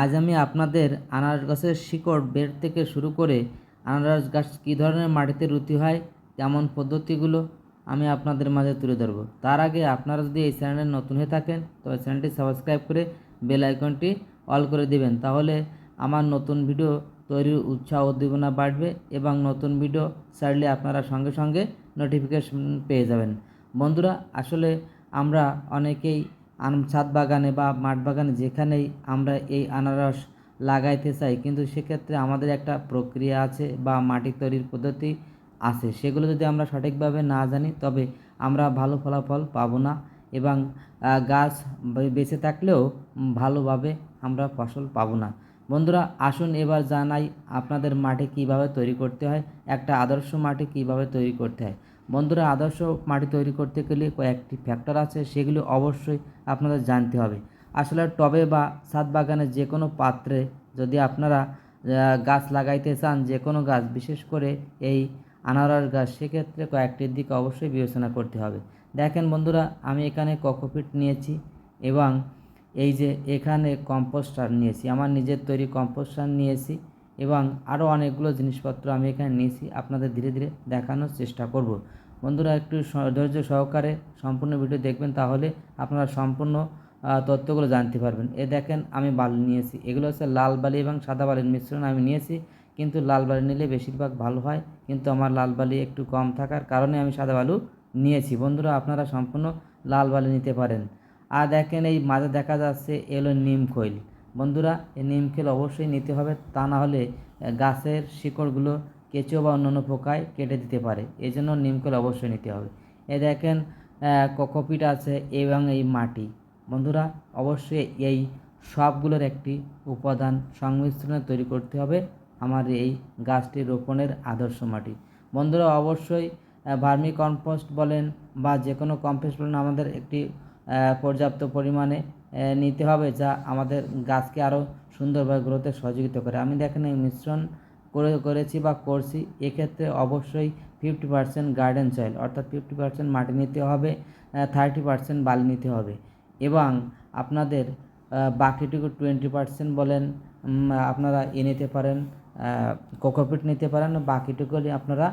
আজ আমি আপনাদের আনারস গাছের শিকড় বের থেকে শুরু করে আনারস গাছ কী ধরনের মাটিতে রুতি হয় তেমন পদ্ধতিগুলো আমি আপনাদের মাঝে তুলে ধরবো। তার আগে আপনারা যদি এই চ্যানেলে নতুন হয়ে থাকেন, তবে চ্যানেলটি সাবস্ক্রাইব করে বেল আইকনটি অল করে দিবেন। তাহলে আমার নতুন ভিডিও তৈরির উৎসাহ উদ্দীপনা বাড়বে এবং নতুন ভিডিও ছাড়লে আপনারা সঙ্গে সঙ্গে নোটিফিকেশন পেয়ে যাবেন। বন্ধুরা, আসলে আমরা অনেকেই আম ছাদ বাগানে বা মাঠ বাগানে যেখানেই আমরা এই আনারস লাগাইতে চাই, কিন্তু সেক্ষেত্রে আমাদের একটা প্রক্রিয়া আছে বা মাটি তৈরির পদ্ধতি আছে। সেগুলো যদি আমরা সঠিকভাবে না জানি, তবে আমরা ভালো ফলাফল পাবো না এবং গাছ বেঁচে থাকলেও ভালোভাবে আমরা ফসল পাবো না। বন্ধুরা, আসুন এবার জানাই আপনাদের মাটি কীভাবে তৈরি করতে হয়, একটা আদর্শ মাটি কীভাবে তৈরি করতে হয়। বন্ধুরা, আদর্শ মাটি তৈরি করতে গেলে কয়েকটি ফ্যাক্টর আছে, সেগুলো অবশ্যই আপনাদের জানতে হবে। আসলে টবে বা ছাদ বাগানে যে কোনো পাত্রে যদি আপনারা গাছ লাগাইতে চান যে কোনো গাছ, বিশেষ করে এই আনারস গাছ, সেক্ষেত্রে কয়েকটির দিকে অবশ্যই বিবেচনা করতে হবে। দেখেন বন্ধুরা, আমি এখানে ককোপিট নিয়েছি এবং এই যে এখানে কম্পোস্ট সার নিয়েছি। আমার নিজের তৈরি কম্পোস্ট সার নিয়েছি। এবং আরও অনেকগুলো জিনিসপত্র আমি এখানে নিয়েছি, আপনাদের ধীরে ধীরে দেখানোর চেষ্টা করব। বন্ধুরা, একটু ধৈর্য সহকারে সম্পূর্ণ ভিডিও দেখবেন, তাহলে আপনারা সম্পূর্ণ তথ্যগুলো জানতে পারবেন। এ দেখেন, আমি বালি নিয়েছি। এগুলো হচ্ছে লাল বালি এবং সাদা বালির মিশ্রণ আমি নিয়েছি। কিন্তু লাল বালি নিলে বেশিরভাগ ভালো হয়, কিন্তু আমার লাল বালি একটু কম থাকার কারণে আমি সাদা বালু নিয়েছি। বন্ধুরা, আপনারা সম্পূর্ণ লাল বালি নিতে পারেন। আর দেখেন, এই মাঝে দেখা যাচ্ছে এলো নিম খৈল। বন্ধুরা, এই নিম খৈল অবশ্যই নিতে হবে। তা না হলে গাছের শিকড়গুলো কেঁচো বা অন্যান্য পোকায় কেটে দিতে পারে। এই জন্য নিম খৈল অবশ্যই নিতে হবে। এ দেখেন কোকোপিট আছে এবং এই মাটি। বন্ধুরা, অবশ্যই এই সবগুলোর একটি উপাদান সংমিশ্রণে তৈরি করতে হবে আমার এই গাছটি রোপণের আদর্শ মাটি। বন্ধুরা, অবশ্যই ভার্মি কম্পোস্ট বলেন বা যে কোনো কম্পোস্ট বলেন, আমাদের একটি পর্যাপ্ত পরিমাণে নিতে হবে যা আমাদের গাছকে আরও সুন্দরভাবে গ্রোথে সহযোগিতা করে। আমি দেখেন এই মিশ্রণ করে, করেছি বা করছি, এক্ষেত্রে অবশ্যই ফিফটি পার্সেন্ট গার্ডেন সয়েল, অর্থাৎ ফিফটি পার্সেন্ট মাটি নিতে হবে থার্টি পার্সেন্ট বালি নিতে হবে এবং আপনাদের বাকিটুকু টোয়েন্টি পার্সেন্ট বলেন আপনারা এ নিতে পারেন কোকোপিট নিতে পারেন, বাকিটুকু আপনারা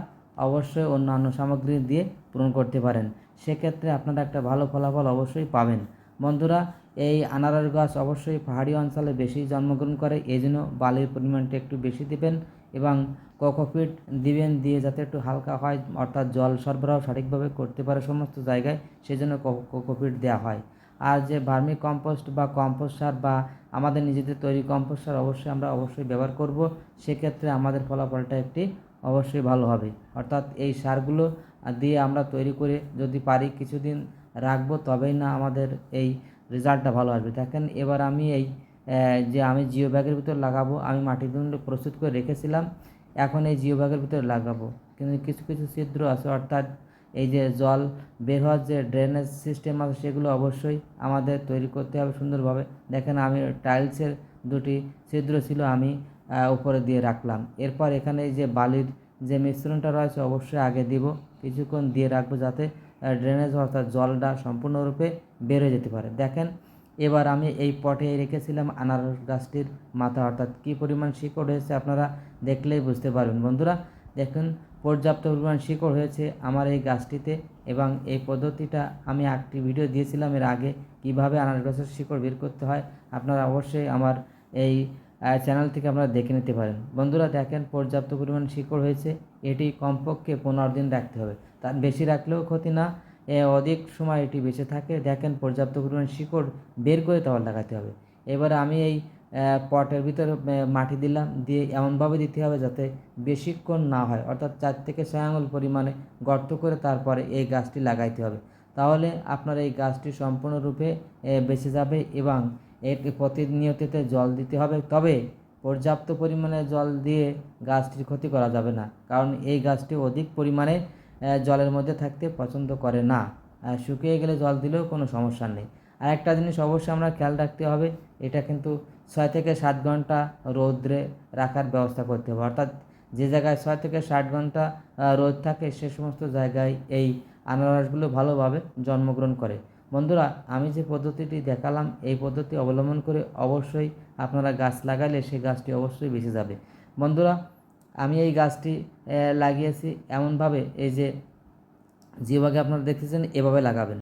অবশ্যই অন্যান্য সামগ্রী দিয়ে পূরণ করতে পারেন। সেক্ষেত্রে আপনারা একটা ভালো ফলাফল অবশ্যই পাবেন। বন্ধুরা এই আনারস গাছ অবশ্যই পাহাড়ি অঞ্চলে বেশি জন্মগ্রহণ করে এই জন্য বালির পরিমাণটা একটু বেশি দিবেন এবং কোকোপিট দিবেন দিয়ে যাতে একটু হালকা হয়, অর্থাৎ জল সরবরাহ সঠিকভাবে করতে পারে সমস্ত জায়গায়, সেজন্য কোকোপিট দেওয়া হয়। আর যে ভার্মি কম্পোস্ট বা কম্পোস্ট সার বা আমাদের নিজেদের তৈরি কম্পোস্ট সার অবশ্যই আমরা অবশ্যই ব্যবহার করব, সেক্ষেত্রে আমাদের ফলাফলটা একটি অবশ্যই ভালো হবে। অর্থাৎ এই সারগুলো দিয়ে আমরা তৈরি করে যদি পারি, কিছুদিন রাখব, তবেই না আমাদের এই রেজাল্টটা ভালো আসবে। দেখেন, এবার আমি এই যে আমি জিও ব্যাগের ভিতর লাগাবো, আমি মাটির জন্য প্রস্তুত করে রেখেছিলাম, এখন এই জিও ব্যাগের ভিতরে লাগাবো। কিন্তু কিছু কিছু ছিদ্র আছে, অর্থাৎ এই যে জল বের হওয়ার যে ড্রেনেজ সিস্টেম আছে, সেগুলো অবশ্যই আমাদের তৈরি করতে হবে সুন্দরভাবে। দেখেন, আমি টাইলসের দুটি ছিদ্র ছিল, আমি উপরে দিয়ে রাখলাম। এরপর এখানে এই যে বালির যে মিশ্রণটা রয়েছে, অবশ্যই আগে দিব, কিছুক্ষণ দিয়ে রাখব যাতে ড্রেনেজ অর্থাৎ জলটা সম্পূর্ণরূপে বের হয়ে যেতে পারে। দেখেন, এবার আমি এই পটে রেখেছিলাম আনারস গাছটির মাথা। অর্থাৎ কী পরিমাণ শিকড় হয়েছে আপনারা দেখলেই বুঝতে পারবেন। বন্ধুরা, দেখুন, পর্যাপ্ত পরিমাণ শিকড় হয়েছে আমার এই গাছটিতে এবং এই পদ্ধতিটা আমি একটি ভিডিও দিয়েছিলাম এর আগে, কীভাবে আনারস গাছের শিকড় বের করতে হয়। আপনারা অবশ্যই আমার এই চ্যানেল থেকে আপনারা দেখে নিতে পারেন। বন্ধুরা, দেখেন, পর্যাপ্ত পরিমাণ শিকড় হয়েছে। এটি কমপক্ষে পনেরো দিন রাখতে হবে। তার বেশি রাখলেও ক্ষতি না। অধিক সময় এটি বেঁচে থাকে। দেখেন, পর্যাপ্ত পরিমাণ শিকড় বের করে তাওয়ার লাগাতে হবে। এবারে আমি এই পটের ভিতরে মাটি দিলাম। দিয়ে এমনভাবে দিতে হবে যাতে বেশিক্ষণ না হয়। অর্থাৎ চার থেকে ছয় আঙুল পরিমাণে গর্ত করে তারপরে এই গাছটি লাগাইতে হবে। তাহলে আপনার এই গাছটি সম্পূর্ণরূপে বেঁচে যাবে এবং এর প্রতিনিয়তিতে জল দিতে হবে। তবে পর্যাপ্ত পরিমাণে জল দিয়ে গাছটির ক্ষতি করা যাবে না। কারণ এই গাছটি অধিক পরিমাণে জলের মধ্যে থাকতে পছন্দ করে না। শুকিয়ে গেলে জল দিলেও কোনো সমস্যা নেই। আর একটা জিনিস অবশ্যই আমরা খেয়াল রাখতে হবে, এটা কিন্তু ছয় থেকে সাত ঘণ্টা রৌদ্রে রাখার ব্যবস্থা করতে হবে। অর্থাৎ যে জায়গায় ছয় থেকে ষাট ঘণ্টা রোদ থাকে, সে সমস্ত জায়গায় এই আনারসগুলো ভালোভাবে জন্মগ্রহণ করে। বন্ধুরা, আমি যে পদ্ধতিটি দেখালাম, এই পদ্ধতি অবলম্বন করে অবশ্যই আপনারা গাছ লাগালে সেই গাছটি অবশ্যই বেঁচে যাবে। বন্ধুরা আমি এই গাছটি লাগিয়েছি। এমনভাবে এই যে যেভাবে আপনারা দেখতেছেন এভাবে লাগাবেন।